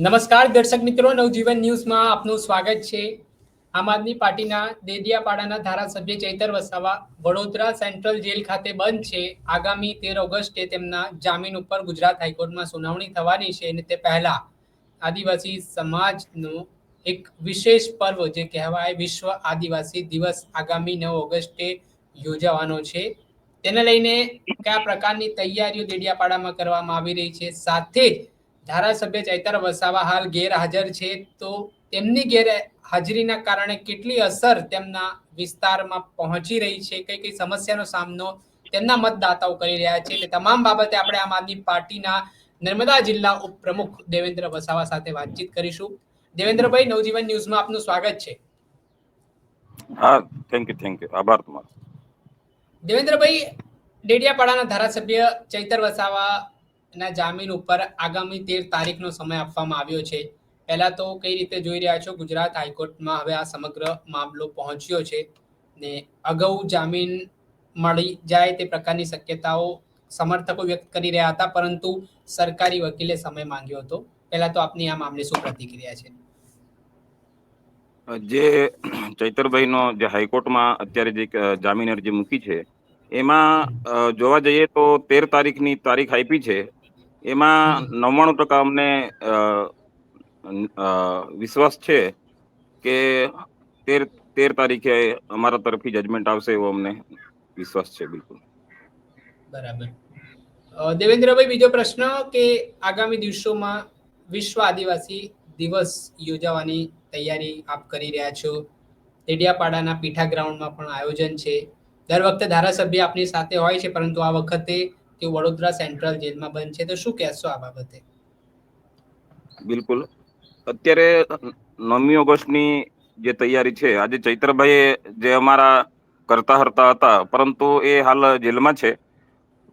નમસ્કાર, દર્શક મિત્રો. નવજીવન ન્યૂઝમાં આપનું સ્વાગત છે. આમ આદમી પાર્ટીના દેડિયાપાડાના ધારાસભ્ય ચૈતર વસાવા વડોદરા સેન્ટ્રલ જેલ ખાતે બંધ છે. આગામી તેર ઓગસ્ટે તેમના જામીન ઉપર ગુજરાત હાઈકોર્ટમાં સુનાવણી થવાની છે અને તે પહેલા આદિવાસી સમાજનો એક વિશેષ પર્વ જે કહેવાય વિશ્વ આદિવાસી દિવસ આગામી નવ ઓગસ્ટે યોજાવાનો છે. તેને લઈને કયા પ્રકારની તૈયારીઓ દેડિયાપાડામાં કરવામાં આવી રહી છે? સાથે જ ધારાસભ્ય ચૈતર વસાવા હાલ ગેરહાજર છે તો તેમની ગેરહાજરીના કારણે કેટલી અસર તેમના વિસ્તારમાં પહોંચી રહી છે? કઈ કઈ સમસ્યાનો સામનો તેમના મતદાતાઓ કરી રહ્યા છે? તે તમામ બાબતે આપણે આમ આદમી પાર્ટીના નર્મદા જિલ્લા ઉપપ્રમુખ દેવેન્દ્ર વસાવા સાથે વાતચીત કરીશું. દેવેન્દ્રભાઈ નવજીવન ન્યૂઝમાં આપનું સ્વાગત છે. હા થેન્ક યુ થેન્ક યુ આભાર તમારો. દેવેન્દ્રભાઈ ડેડિયાપાડાના ધારાસભ્ય ચૈતર વસાવા ના જામીન ઉપર આગામી તેર તારીખનો સમય આપવામાં આવ્યો છે. પહેલા તો કઈ રીતે જોઈ રહ્યા છો? ગુજરાત હાઈકોર્ટમાં હવે આ સમગ્ર મામલો પહોંચ્યો છે ને અગાઉ જામીન મળી જાય તે પ્રકારની શક્યતાઓ સમર્થકો વ્યક્ત કરી રહ્યા હતા, પરંતુ સરકારી વકીલે સમય માંગ્યો હતો. પહેલા તો આપની આ મામલે શું પ્રતિક્રિયા છે? જે ચૈતરભાઈનો જે હાઈકોર્ટમાં અત્યારે જે જામીન અરજી મૂકી છે, એમાં જોવા જઈએ તો તેર તારીખની તારીખ આપી છે. એમાં નવ્વાણું ટકા અમને વિશ્વાસ છે કે તેર તેર તારીખે અમારા તરફથી જજમેન્ટ આવશે એવો અમને વિશ્વાસ છે બિલકુલ. બરાબર. દેવેન્દ્રભાઈ બીજો પ્રશ્ન કે આગામી દિવસોમાં વિશ્વ આદિવાસી દિવસ યોજાવાની તૈયારી આપ કરી રહ્યા છો? તેડિયાપાડાના પીઠા ગ્રાઉન્ડમાં પણ આયોજન છે. દર વખતે ધારાસભ્ય આપની સાથે હોય છે પરંતુ આ વખતે તેઓ વડોદરા સેન્ટ્રલ જેલમાં બંધ છે તો શું કહેશો આ બાબતે? બિલકુલ. અત્યારે નવમી ઓગસ્ટની જે તૈયારી છે આજે ચૈત્રભાઈ જે અમારા કરતા હરતા હતા પરંતુ એ હાલ જેલમાં છે.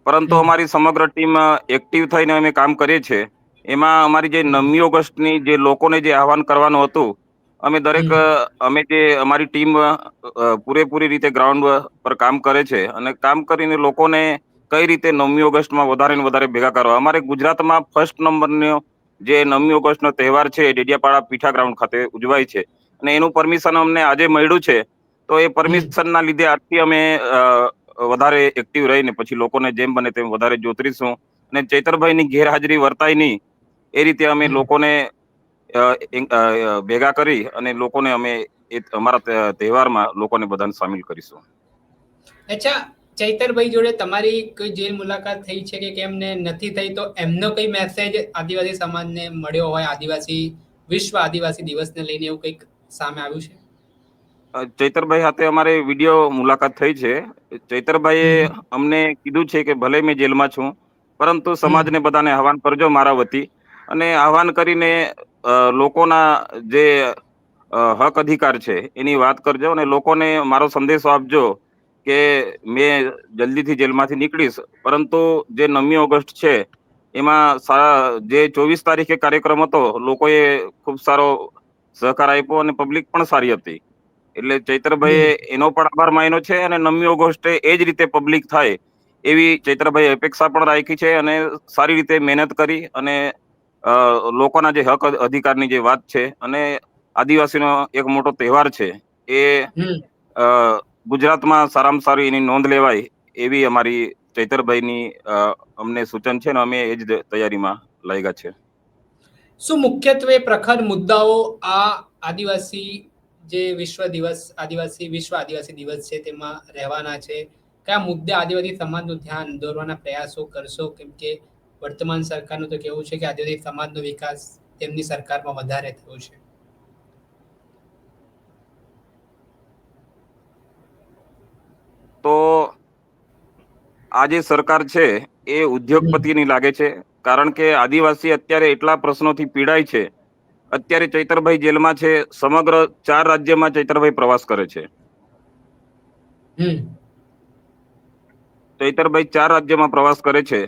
પરંતુ અમારી સમગ્ર ટીમ એક્ટિવ થઈને અમે કામ કરીએ છીએ. એમાં અમારી જે નવમી ઓગસ્ટની જે લોકોને જે આહવાન કરવાનું હતું અમે દરેક અમે જે અમારી ટીમ પૂરેપૂરી રીતે ગ્રાઉન્ડ પર કામ કરે છે અને કામ કરીને લોકોને કઈ રીતે નવમી ઓગસ્ટમાં વધારે ને વધારે ભેગા કરવા? અમારે ગુજરાતમાં ફર્સ્ટ નંબરનો જે નવમી ઓગસ્ટનો તહેવાર છે ડેડિયાપાડા પીઠા ગ્રાઉન્ડ ખાતે ઉજવાય છે. અને એનું પરમિશન અમને આજે મળ્યું છે. તો એ પરમિશનના લીધે આજથી અમે વધારે એક્ટિવ રહીને પછી લોકોને જેમ બને તેમ વધારે જોતરીશું. અને ચૈતરભાઈની ગેરહાજરી વર્તાય નહીં. એ રીતે અમે લોકોને ભેગા કરી અને લોકોને અમે એ અમારા તહેવારમાં લોકોને બધાને સામેલ કરીશું. અચ્છા ચૈતરભાઈ જોડે તમારી કોઈ જેલ મુલાકાત થઈ છે કે કેમ ને નથી થઈ તો એમનો કઈ મેસેજ આદિવાસી સમાજને મળ્યો હોય આદિવાસી વિશ્વ આદિવાસી દિવસને લઈને એવું કંઈક સામે આવ્યું છે? ચૈતરભાઈ સાથે અમારે વીડિયો મુલાકાત થઈ છે. ચૈતરભાઈએ અમને કીધું છે કે ભલે મેં જેલમાં છું પરંતુ સમાજને બધાને આહવાન કરજો મારા વતી. અને આહવાન કરીને લોકોના જે હક અધિકાર છે એની વાત કરજો અને લોકોને મારો સંદેશો આપજો. કે મેં જલ્દીથી જેલમાંથી નીકળીશ. પરંતુ જે નવમી ઓગસ્ટ છે એમાં જે ચોવીસ તારીખે કાર્યક્રમ હતો લોકોએ ખૂબ સારો સહકાર આપ્યો અને પબ્લિક પણ સારી હતી. એટલે ચૈત્રભાઈએ એનો પણ આભાર માન્યો છે અને નવમી ઓગસ્ટે એ જ રીતે પબ્લિક થાય એવી ચૈત્રભાઈ અપેક્ષા પણ રાખી છે અને સારી રીતે મહેનત કરી અને લોકોના જે હક અધિકારની જે વાત છે અને આદિવાસીનો એક મોટો તહેવાર છે એ ગુજરાતમાં સારામાં સારી એની નોંધ લેવાય એવી અમારી ચૈતરભાઈની અમને સૂચન છે ને અમે એ જ તૈયારીમાં લાગ્યા છે. શું મુખ્યત્વે પ્રખર મુદ્દાઓ આ આદિવાસી જે વિશ્વ દિવસ, આદિવાસી, વિશ્વ આદિવાસી દિવસ છે તેમાં રહેવાના છે? કયા મુદ્દે આદિવાસી સમાજનું ધ્યાન દોરવાના પ્રયાસો કરશો? કેમ કે વર્તમાન સરકારનું તો કેવું છે કે આદિવાસી સમાજનો વિકાસ તેમની સરકારમાં વધારે થયો છે. તો આ જે સરકાર છે એ ઉદ્યોગપતિની લાગે છે. કારણ કે આદિવાસી અત્યારે એટલા પ્રશ્નોથી પીડાય છે. અત્યારે ચૈતરભાઈ જેલમાં છે સમગ્ર ચાર રાજ્યમાં ચૈતરભાઈ પ્રવાસ કરે છે. ચૈતરભાઈ ચાર રાજ્યમાં પ્રવાસ કરે છે.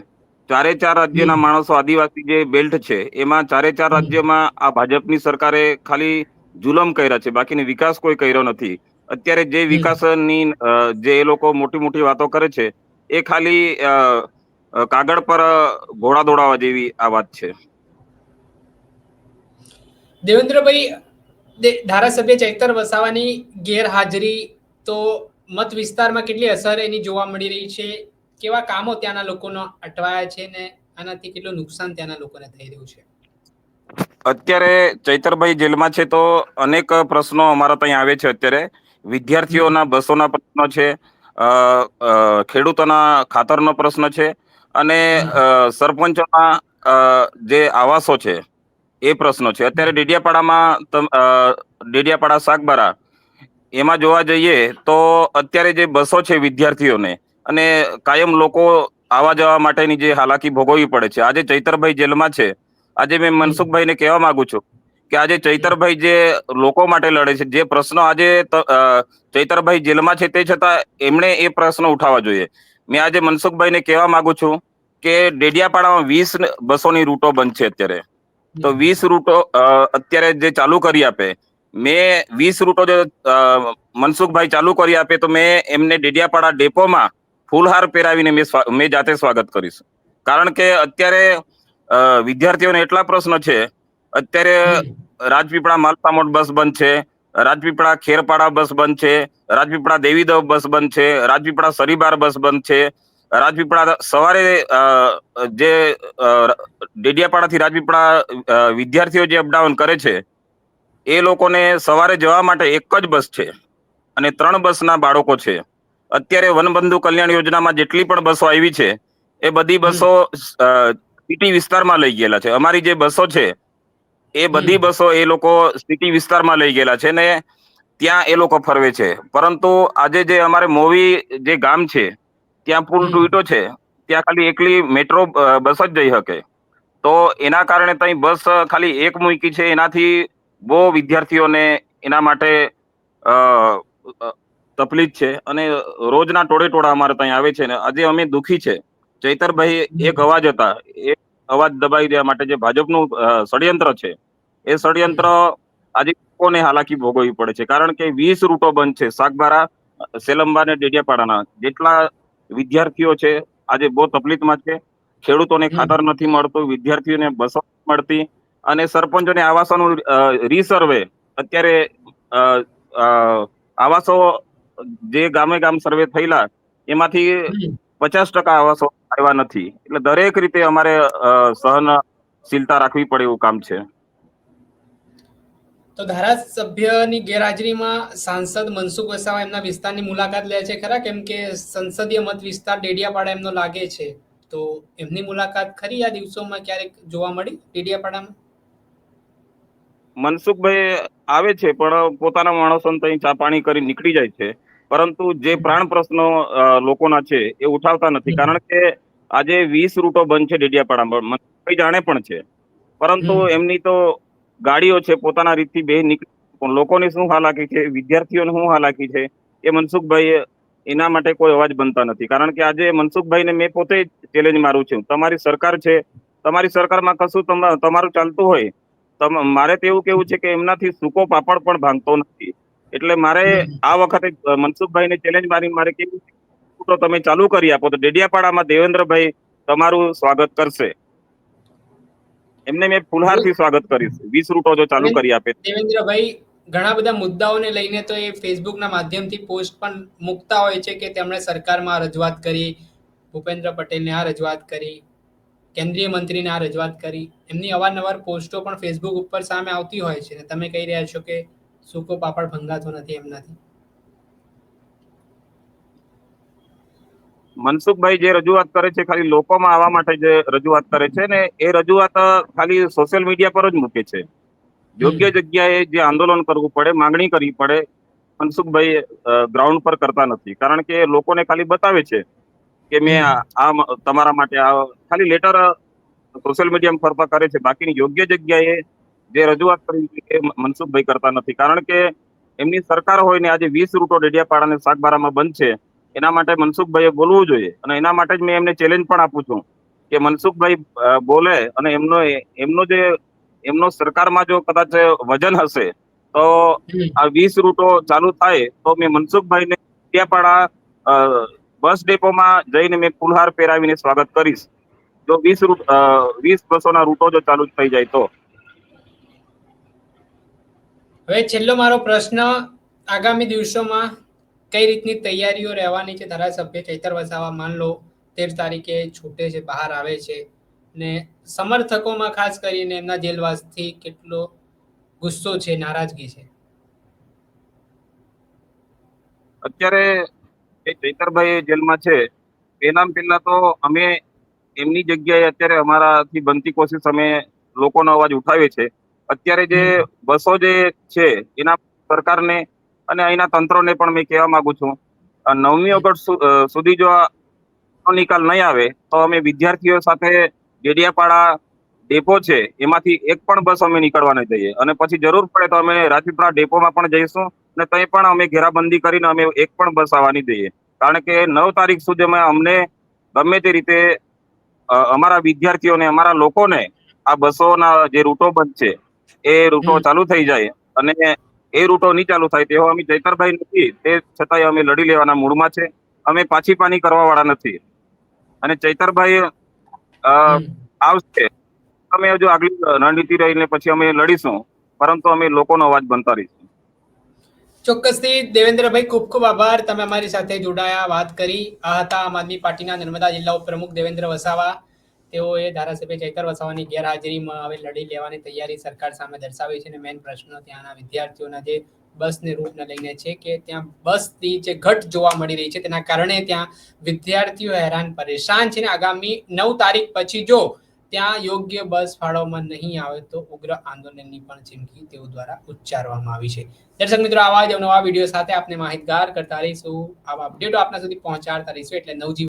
ચારે ચાર રાજ્યના. માણસો આદિવાસી જે બેલ્ટ છે એમાં ચારે ચાર રાજ્યમાં આ ભાજપની સરકારે ખાલી જુલમ કર્યા છે. બાકીની વિકાસ કોઈ કર્યો નથી. અત્યારે જે વિકાસની જે એ લોકો મોટી મોટી વાતો કરે છે એ ખાલી કાગળ પર ઘોડા દોડાવા જેવી આ વાત છે. દેવેન્દ્રભાઈ ધારાસભ્ય ચૈતર વસાવાની ગેરહાજરી તો મત વિસ્તારમાં કેટલી અસર એની જોવા મળી રહી છે? કેવા કામો ત્યાંના લોકોનો અટવાયા છે ને આનાથી કેટલું નુકસાન ત્યાંના લોકોને થઈ રહ્યું છે? અત્યારે ચૈતરભાઈ જેલમાં છે તો અનેક પ્રશ્નો અમારા ત્યાં આવે છે અત્યારે. વિદ્યાર્થીઓના બસોના પ્રશ્નો છે ખેડૂતોના ખાતરનો પ્રશ્ન છે અને સરપંચોના જે આવાસો છે એ પ્રશ્નો છે. અત્યારે ડેડિયાપાડામાં ડેડિયાપાડા સાગબારા, એમાં જોવા જઈએ તો અત્યારે જે બસો છે વિદ્યાર્થીઓને અને કાયમ લોકો આવવા જવા માટેની જે હાલાકી ભોગવવી પડે છે. આજે ચૈતરભાઈ જેલમાં છે. આજે મેં મનસુખભાઈને કહેવા માંગુ છું કે આજે ચૈતરભાઈ જે લોકો માટે લડે છે જે પ્રશ્નો આજે ચૈતરભાઈ જેલમાં છે તે છતાં એમણે એ પ્રશ્ન ઉઠાવવા જોઈએ. મેં આજે મનસુખભાઈને કહેવા માંગુ છું કે ડેડિયાપાડામાં વીસ બસોની રૂટો બંધ છે અત્યારે. તો વીસ રૂટો અત્યારે જે ચાલુ કરી આપે મેં વીસ રૂટો જે મનસુખભાઈ ચાલુ કરી આપે તો મેં એમને ડેડિયાપાડા ડેપોમાં ફૂલહાર પહેરાવીને મેં મેં જાતે સ્વાગત કરીશ. કારણ કે અત્યારે વિદ્યાર્થીઓને એટલા પ્રશ્નો છે અત્યારે રાજપીપળા માલસામોટ બસ બંધ છે રાજપીપળા ખેરપાડા બસ બંધ છે રાજપીપળા દેવીદવ બસ બંધ છે રાજપીપળા સરીબાર બસ બંધ છે રાજપીપળા સવારે જે ડેડિયાપાડાથી રાજપીપળા વિદ્યાર્થીઓ જે અપડાઉન કરે છે એ લોકોને સવારે જવા માટે એક જ બસ છે અને ત્રણ બસના બાળકો છે. અત્યારે વનબંધુ કલ્યાણ યોજનામાં જેટલી પણ બસો આવી છે એ બધી બસો સિટી વિસ્તારમાં લઈ ગયેલા છે. અમારી જે બસો છે એ બધી બસો એ લોકો સિટી વિસ્તારમાં લઈ ગયેલા છે ને ત્યાં એ લોકો ફરવે છે. પરંતુ આજે જે અમારે મોવી જે ગામ છે ત્યાં પુલ. તૂટ્યો છે ત્યાં ખાલી એકલી મેટ્રો બસ જ જઈ શકે. તો એના કારણે ત્યાં બસ ખાલી એક મૂકી છે એનાથી બહુ વિદ્યાર્થીઓને એના માટે તકલીફ છે અને રોજના ટોળે ટોળા અમારે ત્યાં આવે છે ને આજે અમે દુખી છે. ચૈતરભાઈ એક અવાજ હતા. એ અવાજ દબાવી દેવા માટે જે ભાજપનું ષડયંત્ર છે એ ષડયંત્ર આજે લોકોને હાલાકી ભોગવવી પડે છે? કારણ કે વીસ રૂટો બંધ છે. સાગબારા સેલંબા અને ડેડિયાપાડાના જેટલા વિદ્યાર્થીઓ છે આજે બહુ તકલીફમાં છે. ખેડૂતોને ખાતર નથી મળતું વિદ્યાર્થીઓને બસો મળતી અને સરપંચોને આવાસોનું રીસર્વે અત્યારે આવાસો જે ગામે ગામ સર્વે થયેલા એમાંથી પચાસ ટકા આવાસો આવ્યા નથી. એટલે દરેક રીતે અમારે સહનશીલતા રાખવી પડે એવું કામ છે. તો ધારાસભ્યની ગેરહાજરીમાં સાંસદ મનસુખ વસાવા એમના વિસ્તારની મુલાકાત લે છે ખરા? કેમ કે સંસદીય મત વિસ્તાર ડેડિયાપાડા એમનો લાગે છે. તો એમની મુલાકાત ખરી આ દિવસોમાં ક્યારેક જોવા મળી ડેડિયાપાડામાં? મનસુખભાઈ આવે છે પણ પોતાના માણસોને ત્યાં ચા પાણી કરી નીકળી જાય છે. પરંતુ જે પ્રાણ પ્રશ્નો લોકોના છે એ ઉઠાવતા નથી. કારણ કે આજે વીસ રૂટો બંધ છે ડેડિયાપાડામાં. કોઈ જાણે પણ છે. પરંતુ એમની તો ગાડીઓ છે પોતાના રીતથી બે નીકળી પણ લોકોની શું હાલાકી છે? વિદ્યાર્થીઓને શું હાલાકી છે? એ મનસુખભાઈ એના માટે કોઈ અવાજ બનતા નથી. કારણ કે આજે મનસુખભાઈને મેં પોતે ચેલેન્જ મારું છું. તમારી સરકાર છે. તમારી સરકારમાં કશું તમ- તમારું ચાલતું હોય. તમ- મારે તો એવું કેવું છે કે એમનાથી સૂકો પાપડ પણ ભાંગતો નથી. એટલે મારે આ વખતે મનસુખભાઈ મનસુખભાઈને ચેલેન્જ મારી મારે કેવી તો તમે ચાલુ કરી આપો તો ડેડિયાપાડામાં દેવેન્દ્રભાઈ તમારું સ્વાગત કરશે. એમને મેં ફૂલહારથી સ્વાગત કરીશ વીસ રૂટો જો ચાલુ કરી આપે. દેવેન્દ્રભાઈ ઘણા બધા મુદ્દાઓને લઈને તો એ ફેસબુકના માધ્યમથી પોસ્ટ પણ મૂકતા હોય છે કે તેમણે સરકારમાં રજૂઆત કરી ભૂપેન્દ્ર પટેલને આ રજૂઆત કરી કેન્દ્રીય મંત્રીને આ રજૂઆત કરી. એમની અવારનવાર પોસ્ટો પણ ફેસબુક ઉપર સામે આવતી હોય છે. અને તમે કહી રહ્યા છો કે સૂકો પાપડ ભંગાતો નથી એમનાથી મનસુખભાઈ જે રજૂઆત કરે છે ખાલી લોકોમાં આવવા માટે જે રજૂઆત કરે છે ને એ રજૂઆત ખાલી સોશિયલ મીડિયા પર જ મૂકે છે. યોગ્ય જગ્યાએ જે આંદોલન કરવું પડે માંગણી કરવી પડે મનસુખભાઈ ગ્રાઉન્ડ પર કરતા નથી. કારણ કે લોકોને ખાલી બતાવે છે કે મેં આ તમારા માટે આ ખાલી લેટર સોશિયલ મીડિયા પર કરે છે. બાકીની યોગ્ય જગ્યાએ જે રજૂઆત કરી એ મનસુખભાઈ કરતા નથી. કારણ કે એમની સરકાર હોય ને આજે વીસ રૂટો ડેડિયાપાડા અને શાકબારામાં બંધ છે એના માટે મનસુખભાઈએ બોલવું જોઈએ. અને એના માટે જ મેં એમને ચેલેન્જ પણ આપું છું કે મનસુખભાઈ બોલે અને એમનો એમનો જે એમનો સરકારમાં જો કદાચ વજન હશે તો આ વીસ રૂટો ચાલુ થાય તો મેં મનસુખભાઈને ડેડિયાપાડા બસ ડેપોમાં જઈને મેં ફૂલહાર પહેરાવીને સ્વાગત કરીશ. જો વીસ રૂટ વીસ બસોના રૂટો જો ચાલુ થઈ જાય તો. હવે છેલ્લો મારો પ્રશ્ન, આગામી દિવસોમાં કઈ રીતની તૈયારીઓ રહેવાની છે? ધારાસભ્ય ચૈતર વસાવા, માન લો, તેર તારીખે છૂટે છે, બહાર આવે છે. ને સમર્થકોમાં ખાસ કરીને એમના જેલવાસથી કેટલો ગુસ્સો છે, નારાજગી છે? અત્યારે એ ચૈતરભાઈ જેલમાં છે. એના પહેલા તો અમે એમની જગ્યાએ અત્યારે અમારાથી બનતી કોશિશ અમે લોકોનો અવાજ ઉઠાવીએ છે. અત્યારે જે બસો જે છે એના સરકારને અને અહીંના તંત્રોને પણ મેં કહેવા માંગુ છું. નવમી ઓગસ્ટ સુધી જો આ નિકાલ નહીં આવે તો અમે વિદ્યાર્થીઓ સાથે ડેડિયાપાડા ડેપો છે એમાંથી એક પણ બસ અમે નીકળવા નહીં દઈએ. અને પછી જરૂર પડે તો અમે રાજપીપળા ડેપોમાં પણ જઈશું અને ત્યાં પણ અમે ઘેરાબંધી કરીને અમે એક પણ બસ આવવાની દઈએ. કારણ કે નવ તારીખ સુધીમાં અમને ગમે તે રીતે અમારા વિદ્યાર્થીઓને અમારા લોકોને આ બસોના જે રૂટો બંધ છે એ રૂટો ચાલુ થઈ જાય અને એ રૂટો નહીં ચાલુ થાય તેવો અમે ચૈતરભાઈ નથી તે છતાંય અમે લડી લેવાના મૂળમાં છે. અમે પાછી પાની કરવા વાળા નથી. અને ચૈતરભાઈ આવશે. અમે હજુ આગલી રણનીતિ રહીને પછી અમે લડીશું પરંતુ અમે લોકોનો અવાજ બનતા રહીશું. ચોક્કસથી દેવેન્દ્રભાઈ ખૂબ ખૂબ આભાર. તમે અમારી સાથે જોડાયા વાત કરી. આ હતા આમ આદમી પાર્ટીના નર્મદા જિલ્લા ઉપપ્રમુખ દેવેન્દ્ર વસાવા. તેઓએ ધારાસભ્ય ચૈતર વસાવાની ગેરહાજરીમાં હવે લડી લેવાની તૈયારી સરકાર સામે દર્શાવી છે અને મેઇન પ્રશ્ન ત્યાંના વિદ્યાર્થીઓના જે બસને રૂટને લઈને છે કે ત્યાં બસની જે ઘટ જોવા મળી રહી છે તેના કારણે ત્યાં વિદ્યાર્થીઓ હેરાન પરેશાન છે ને આગામી નવ તારીખ પછી જો ત્યાં યોગ્ય બસ ફાળવવામાં નહીં આવે તો ઉગ્ર આંદોલનની પણ ચીમકી તેઓ દ્વારા ઉચ્ચારવામાં આવી છે. દર્શક મિત્રો, આવા જ નવા વીડિયો સાથે આપને માહિતગાર કરતા રહીશું. આવા અપડેટો આપના સુધી પહોંચાડતા રહીશું એટલે નવજીવન